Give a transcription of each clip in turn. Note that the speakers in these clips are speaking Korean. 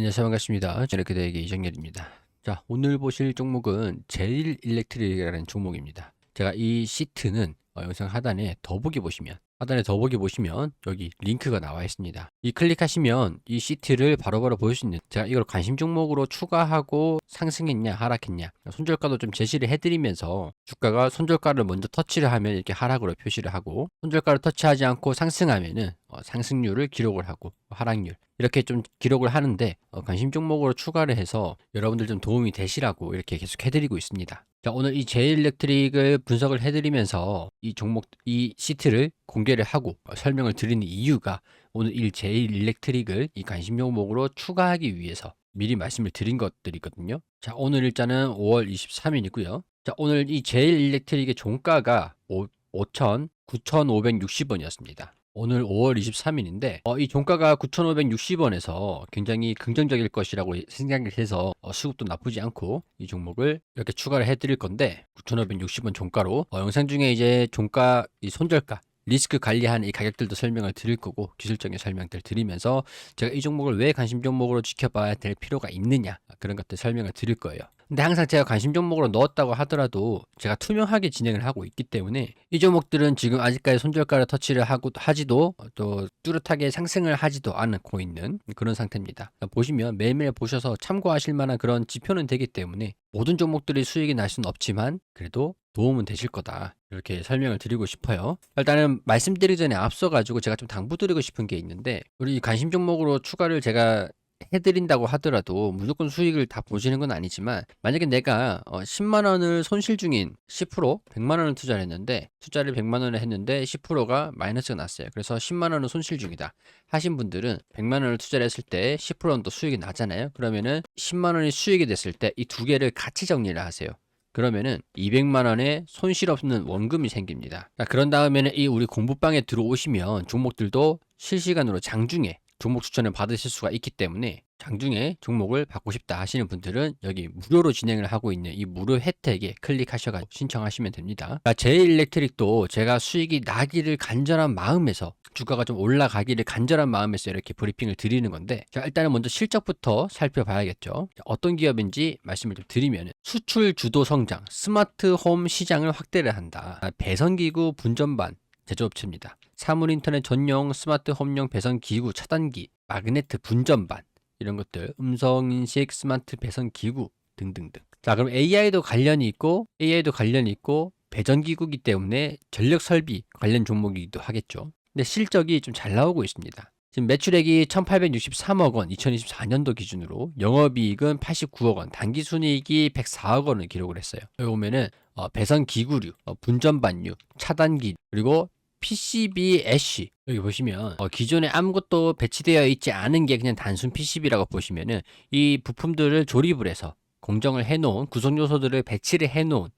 안녕하세요 반갑습니다. 제네크대에게 이정렬입니다. 자 오늘 보실 종목은 제일 일렉트릭이라는 종목입니다. 제가 이 시트는 어, 영상 하단에 더보기 보시면 하단에 더보기 보시면 여기 링크가 나와 있습니다. 이 클릭하시면 이 시트를 바로바로 보실 수 있는 제가 이걸 관심 종목으로 추가하고 상승했냐 하락했냐 손절가도 좀 제시를 해드리면서 주가가 손절가를 먼저 터치를 하면 이렇게 하락으로 표시를 하고 손절가를 터치하지 않고 상승하면은 어, 상승률을 기록을 하고 하락률 이렇게 좀 기록을 하는데 어, 관심 종목으로 추가를 해서 여러분들 좀 도움이 되시라고 이렇게 계속 해드리고 있습니다. 자, 오늘 이 제일렉트릭을 분석을 해드리면서 이 종목, 이 시트를 공개를 하고 어, 설명을 드리는 이유가 오늘 이 제일일렉트릭을 이 관심 종목으로 추가하기 위해서 미리 말씀을 드린 것들이거든요. 자, 오늘 일자는 5월 23일이고요. 자, 오늘 이 제일일렉트릭의 종가가 5, 5천 9,560원이었습니다. 오늘 5월 23일인데 이 종가가 9,560원에서 굉장히 긍정적일 것이라고 생각을 해서 어, 수급도 나쁘지 않고 이 종목을 이렇게 추가를 해드릴 건데 9,560원 종가로 어, 영상 중에 이제 종가 이 손절가 리스크 관리한 이 가격들도 설명을 드릴 거고 기술적인 설명들 드리면서 제가 이 종목을 왜 관심 종목으로 지켜봐야 될 필요가 있느냐 그런 것들 설명을 드릴 거예요. 근데 항상 제가 관심 종목으로 넣었다고 하더라도 제가 투명하게 진행을 하고 있기 때문에 이 종목들은 지금 아직까지 손절가를 터치를 하고 하지도 또 뚜렷하게 상승을 하지도 않고 있는 그런 상태입니다. 보시면 매일매일 보셔서 참고하실 만한 그런 지표는 되기 때문에 모든 종목들이 수익이 날 수는 없지만 그래도 도움은 되실 거다. 이렇게 설명을 드리고 싶어요. 일단은 말씀드리기 전에 앞서 가지고 제가 좀 당부드리고 싶은 게 있는데 우리 관심 종목으로 추가를 제가 해드린다고 하더라도 무조건 수익을 다 보시는 건 아니지만 만약에 내가 어 10만 원을 손실 중인 10% 100만 원을 투자를 했는데 투자를 100만 원을 했는데 10%가 마이너스가 났어요. 그래서 10만 원은 손실 중이다. 하신 분들은 100만 원을 투자를 했을 때 10%는 또 수익이 나잖아요. 그러면은 10만 원이 수익이 됐을 때 이 두 개를 같이 정리를 하세요. 그러면은 200만 원의 손실 없는 원금이 생깁니다. 자, 그런 다음에는 이 우리 공부방에 들어오시면 종목들도 실시간으로 장중에 종목 추천을 받으실 수가 있기 때문에 장중에 종목을 받고 싶다 하시는 분들은 여기 무료로 진행을 하고 있는 이 무료 혜택에 클릭하셔가지고 신청하시면 됩니다. 제일렉트릭도 제가 수익이 나기를 간절한 마음에서 주가가 좀 올라가기를 간절한 마음에서 이렇게 브리핑을 드리는 건데 자 일단은 먼저 실적부터 살펴봐야겠죠. 자, 어떤 기업인지 말씀을 좀 드리면 수출 주도 성장, 스마트 홈 시장을 확대를 한다. 배선기구 분전반 제조업체입니다. 사물인터넷 전용 스마트 홈용 배선 기구 차단기, 마그네트 분전반 이런 것들, 음성인식 스마트 배선 기구 등등등. 자, 그럼 AI도 관련이 있고 AI도 관련이 있고 배전 기구이기 때문에 전력 설비 관련 종목이기도 하겠죠. 근데 실적이 좀 잘 나오고 있습니다. 지금 매출액이 1,863억 원, 2024년도 기준으로 영업이익은 89억 원, 당기순이익이 104억 원을 기록을 했어요. 여기 보면은 어, 배선 기구류, 어, 분전반류, 차단기 그리고 PCB 애쉬 여기 보시면 어, 기존에 아무것도 배치되어 있지 않은 게 그냥 단순 PCB라고 보시면은 이 부품들을 조립을 해서 공정을 해놓은 구성 요소들을 배치를 해놓은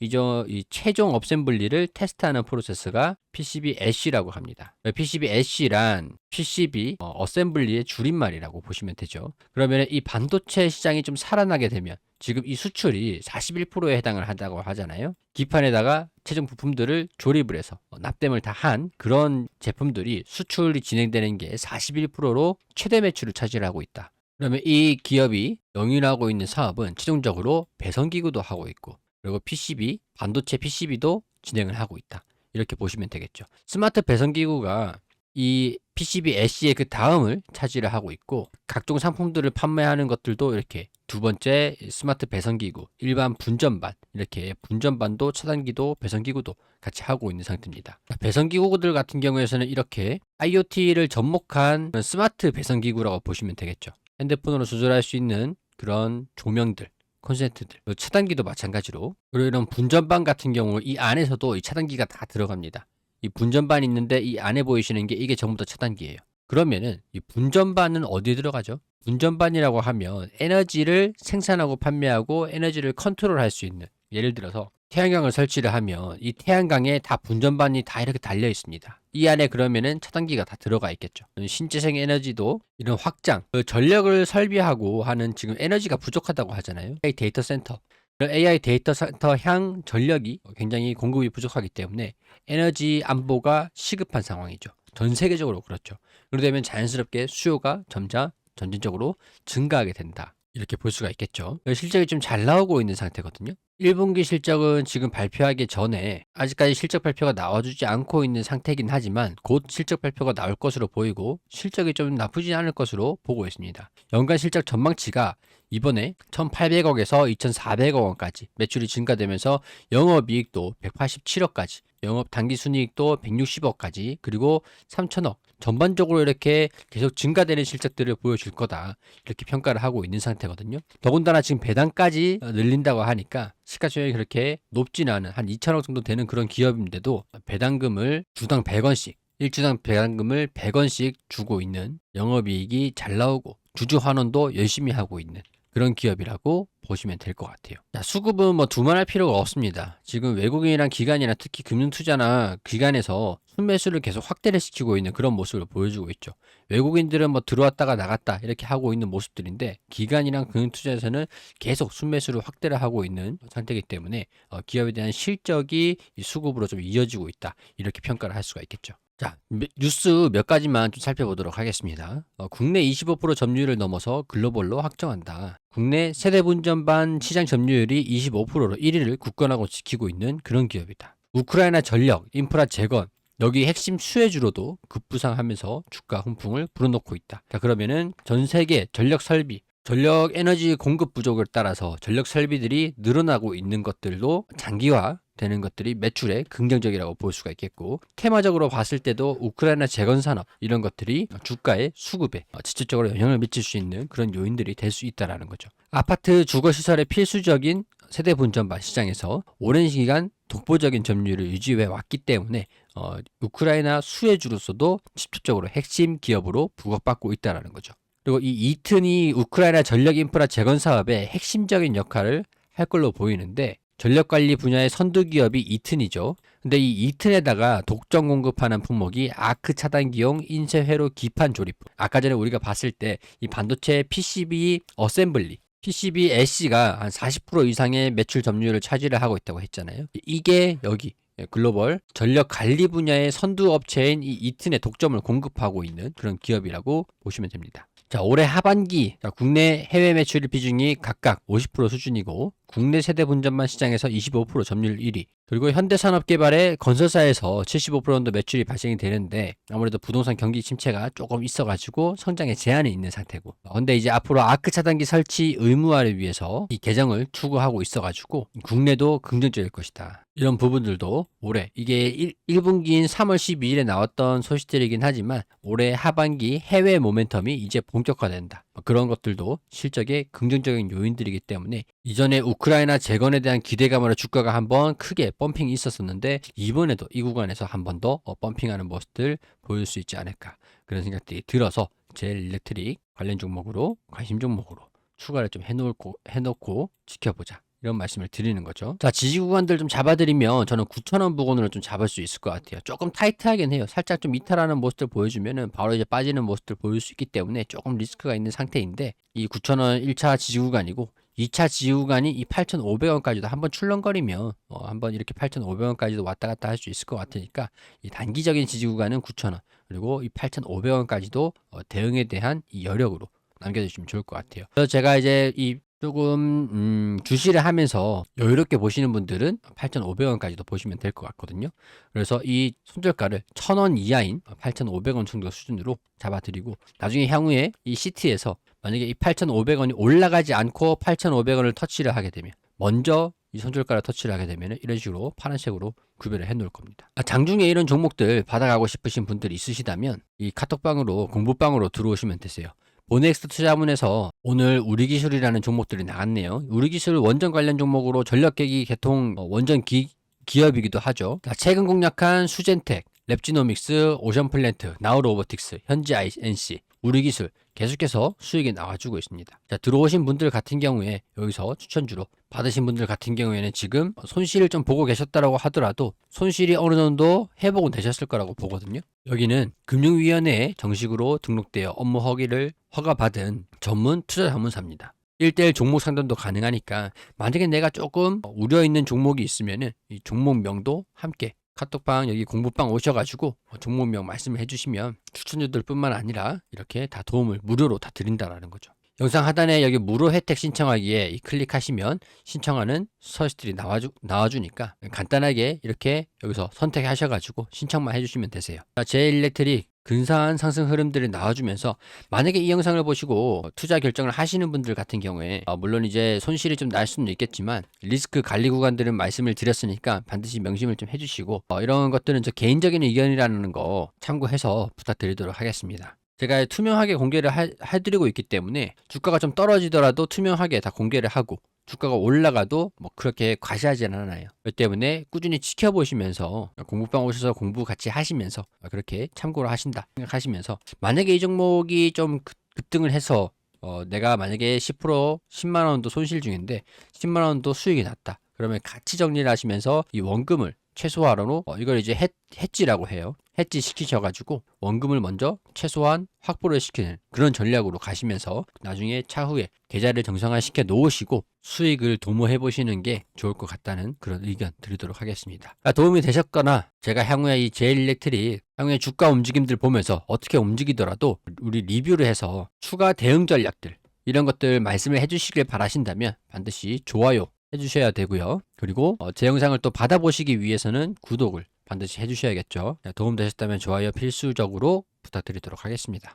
이저 이 최종 업셈블리를 테스트하는 프로세스가 PCB 애쉬라고 합니다. PCB 애쉬란 PCB 어, 어셈블리의 줄임말이라고 보시면 되죠. 그러면 이 반도체 시장이 좀 살아나게 되면 지금 이 수출이 41%에 해당을 한다고 하잖아요. 기판에다가 최종 부품들을 조립을 해서 어, 납땜을 다 한 그런 제품들이 수출이 진행되는 게 41%로 최대 매출을 차지하고 있다. 그러면 이 기업이 영위하고 있는 사업은 최종적으로 배선기구도 하고 있고 그리고 PCB, 반도체 PCB도 진행을 하고 있다. 이렇게 보시면 되겠죠. 스마트 배선기구가 이 PCB 애쉬의 그 다음을 차지를 하고 있고 각종 상품들을 판매하는 것들도 이렇게 두 번째 스마트 배선기구, 일반 분전반 이렇게 분전반도 차단기도 배선기구도 같이 하고 있는 상태입니다. 배선기구들 같은 경우에서는 이렇게 IoT를 접목한 스마트 배선기구라고 보시면 되겠죠. 핸드폰으로 조절할 수 있는 그런 조명들 콘센트들, 차단기도 마찬가지로 그리고 이런 분전반 같은 경우 이 안에서도 이 차단기가 다 들어갑니다. 이 분전반이 있는데 이 안에 보이시는 게 이게 전부 다 차단기예요. 그러면은 이 분전반은 어디에 들어가죠? 분전반이라고 하면 에너지를 생산하고 판매하고 에너지를 컨트롤할 수 있는 예를 들어서 태양광을 설치를 하면 이 태양광에 다 분전반이 다 이렇게 달려 있습니다. 이 안에 그러면은 차단기가 다 들어가 있겠죠. 신재생 에너지도 이런 확장, 그 전력을 설비하고 하는 지금 에너지가 부족하다고 하잖아요. 데이터 센터. AI 데이터 센터 향 전력이 굉장히 공급이 부족하기 때문에 에너지 안보가 시급한 상황이죠. 전 세계적으로 그렇죠. 그러다 보면 자연스럽게 수요가 점차 점진적으로 증가하게 된다. 이렇게 볼 수가 있겠죠. 실적이 좀 잘 나오고 있는 상태거든요. 1분기 실적은 지금 발표하기 전에 아직까지 실적 발표가 나와주지 않고 있는 상태이긴 하지만 곧 실적 발표가 나올 것으로 보이고 실적이 좀 나쁘지 않을 것으로 보고 있습니다. 연간 실적 전망치가 이번에 1,800억에서 2,400억 원까지 매출이 증가되면서 영업이익도 187억까지 영업 당기 순이익도 160억까지 그리고 3천억 전반적으로 이렇게 계속 증가되는 실적들을 보여줄 거다 이렇게 평가를 하고 있는 상태거든요. 더군다나 지금 배당까지 늘린다고 하니까 시가총액이 그렇게 높지는 않은 한 2천억 정도 되는 그런 기업인데도 배당금을 주당 100원씩 일주당 배당금을 100원씩 주고 있는 영업이익이 잘 나오고 주주 환원도 열심히 하고 있는 그런 기업이라고 보시면 될 것 같아요. 자, 수급은 뭐 두말할 필요가 없습니다. 지금 외국인이랑 기관이나 특히 금융투자나 기관에서 순매수를 계속 확대를 시키고 있는 그런 모습을 보여주고 있죠. 외국인들은 뭐 들어왔다가 나갔다 이렇게 하고 있는 모습들인데 기관이랑 금융투자에서는 계속 순매수를 확대를 하고 있는 상태이기 때문에 어, 기업에 대한 실적이 이 수급으로 좀 이어지고 있다 이렇게 평가를 할 수가 있겠죠. 자, 몇- 뉴스 몇 가지만 좀 살펴보도록 하겠습니다. 어, 국내 25% 점유율을 넘어서 글로벌로 확정한다. 국내 세대 분전반 시장 점유율이 25%로 1위를 굳건하고 지키고 있는 그런 기업이다. 우크라이나 전력, 인프라 재건, 여기 핵심 수혜주로도 급부상하면서 주가 훈풍을 불어넣고 있다. 자, 그러면은 전 세계 전력 설비, 전력 에너지 공급 부족을 따라서 전력 설비들이 늘어나고 있는 것들도 장기화 되는 것들이 매출에 긍정적이라고 볼 수가 있겠고 테마적으로 봤을 때도 우크라이나 재건 산업 이런 것들이 주가의 수급에 어, 직접적으로 영향을 미칠 수 있는 그런 요인들이 될 수 있다라는 거죠. 아파트 주거 시설의 필수적인 세대 분전반 시장에서 오랜 시간 독보적인 점유율을 유지해 왔기 때문에 어, 우크라이나 수혜주로서도 직접적으로 핵심 기업으로 부각받고 있다라는 거죠. 그리고 이 이튼이 우크라이나 전력 인프라 재건 사업의 핵심적인 역할을 할 걸로 보이는데 전력 관리 분야의 선두 기업이 이튼이죠. 근데 이 이튼에다가 독점 공급하는 품목이 아크 차단기용 인쇄 회로 기판 조립. 아까 전에 우리가 봤을 때 이 반도체 PCB 어셈블리 PCB SC가 한 40% 이상의 매출 점유율을 차지를 하고 있다고 했잖아요. 이게 여기 예, 글로벌 전력 관리 분야의 선두 업체인 이 이튼에 독점을 공급하고 있는 그런 기업이라고 보시면 됩니다. 자, 올해 하반기 자, 국내 해외 매출 비중이 각각 50% 수준이고 국내 세대 분전만 시장에서 25% 점유율 1위. 그리고 현대산업개발의 건설사에서 75% 정도 매출이 발생이 되는데 아무래도 부동산 경기 침체가 조금 있어가지고 성장에 제한이 있는 상태고. 근데 이제 앞으로 아크 차단기 설치 의무화를 위해서 이 개정을 추구하고 있어가지고 국내도 긍정적일 것이다 이런 부분들도 올해 이게 1, 1분기인 3월 12일에 나왔던 소식들이긴 하지만 올해 하반기 해외 모멘텀이 이제 본격화된다 뭐 그런 것들도 실적의 긍정적인 요인들이기 때문에 이전에 우크라이나 재건에 대한 기대감으로 주가가 한번 크게 펌핑이 있었었는데 이번에도 이 구간에서 한 번더 어, 펌핑하는 모습들 보일 수 있지 않을까 그런 생각들이 들어서 제일 일렉트릭 관련 종목으로 관심 종목으로 추가를 좀 해놓고 해놓고 지켜보자. 이런 말씀을 드리는 거죠. 자, 지지 구간들 좀 잡아드리면 저는 9,000원 부근으로 좀 잡을 수 있을 것 같아요. 조금 타이트하긴 해요. 살짝 좀 이탈하는 모습들 보여주면은 바로 이제 빠지는 모습들 보일 수 있기 때문에 조금 리스크가 있는 상태인데 이 9,000원 1차 지지 구간이고 2차 지지 구간이 이 8,500원까지도 한번 출렁거리면 어, 한번 이렇게 8,500원까지도 왔다 갔다 할 수 있을 것 같으니까 이 단기적인 지지 구간은 9,000원 그리고 이 8,500원까지도 어, 대응에 대한 이 여력으로 남겨주시면 좋을 것 같아요. 그래서 제가 이제 이 조금 음, 주시를 하면서 여유롭게 보시는 분들은 8,500원까지도 보시면 될 것 같거든요. 그래서 이 손절가를 1,000원 이하인 8,500원 정도 수준으로 잡아드리고 나중에 향후에 이 시트에서 만약에 이 8,500원이 올라가지 않고 8,500원을 터치를 하게 되면 먼저 이 손절가를 터치를 하게 되면 이런 식으로 파란색으로 구별을 해 놓을 겁니다. 아, 장중에 이런 종목들 받아가고 싶으신 분들이 있으시다면 이 카톡방으로 공부방으로 들어오시면 되세요. 보넥스트 투자문에서 오늘 우리기술이라는 종목들이 나왔네요. 우리기술 원전 관련 종목으로 전력계기 개통 어, 원전 기, 기업이기도 하죠. 자, 최근 공략한 수젠텍, 랩지노믹스, 오션플랜트, 나우로보틱스, 현지 INC, 우리 기술 계속해서 수익이 나와주고 있습니다. 자, 들어오신 분들 같은 경우에 여기서 추천주로 받으신 분들 같은 경우에는 지금 손실을 좀 보고 계셨다라고 하더라도 손실이 어느 정도 회복은 되셨을 거라고 보거든요. 여기는 금융위원회에 정식으로 등록되어 업무 허기를 허가받은 전문 투자 자문사입니다. 1대1 종목 상담도 가능하니까 만약에 내가 조금 우려 있는 종목이 있으면은 이 종목명도 함께 카톡방 여기 공부방 오셔가지고 어, 종목명 말씀을 해주시면 추천주들뿐만 아니라 이렇게 다 도움을 무료로 다 드린다라는 거죠. 영상 하단에 여기 무료 혜택 신청하기에 이 클릭하시면 신청하는 서비스들이 나와주, 나와주니까 간단하게 이렇게 여기서 선택하셔가지고 신청만 해주시면 되세요. 자, 제일렉트릭 근사한 상승 흐름들이 나와주면서 만약에 이 영상을 보시고 투자 결정을 하시는 분들 같은 경우에 어, 물론 이제 손실이 좀 날 수는 있겠지만 리스크 관리 구간들은 말씀을 드렸으니까 반드시 명심을 좀 해주시고 어, 이런 것들은 저 개인적인 의견이라는 거 참고해서 부탁드리도록 하겠습니다. 제가 투명하게 공개를 하, 해드리고 있기 때문에 주가가 좀 떨어지더라도 투명하게 다 공개를 하고 주가가 올라가도 뭐 그렇게 과시하지는 않아요. 그렇기 때문에 꾸준히 지켜보시면서 공부방 오셔서 공부 같이 하시면서 그렇게 참고를 하신다 생각하시면서 만약에 이 종목이 좀 급- 급등을 해서 어, 내가 만약에 10% 10만 원도 손실 중인데 10만 원도 수익이 났다. 그러면 같이 정리를 하시면서 이 원금을 최소화로 어, 이걸 이제 해, 해지라고 해요. 해지 시키셔가지고 원금을 먼저 최소한 확보를 시키는 그런 전략으로 가시면서 나중에 차후에 계좌를 정상화 시켜 놓으시고 수익을 도모해 보시는 게 좋을 것 같다는 그런 의견 드리도록 하겠습니다. 아, 도움이 되셨거나 제가 향후에 이 제일렉트릭 향후에 주가 움직임들 보면서 어떻게 움직이더라도 우리 리뷰를 해서 추가 대응 전략들 이런 것들 말씀을 해주시길 바라신다면 반드시 좋아요 해주셔야 되고요. 그리고 어, 제 영상을 또 받아보시기 위해서는 구독을 반드시 해주셔야겠죠. 도움 되셨다면 좋아요 필수적으로 부탁드리도록 하겠습니다.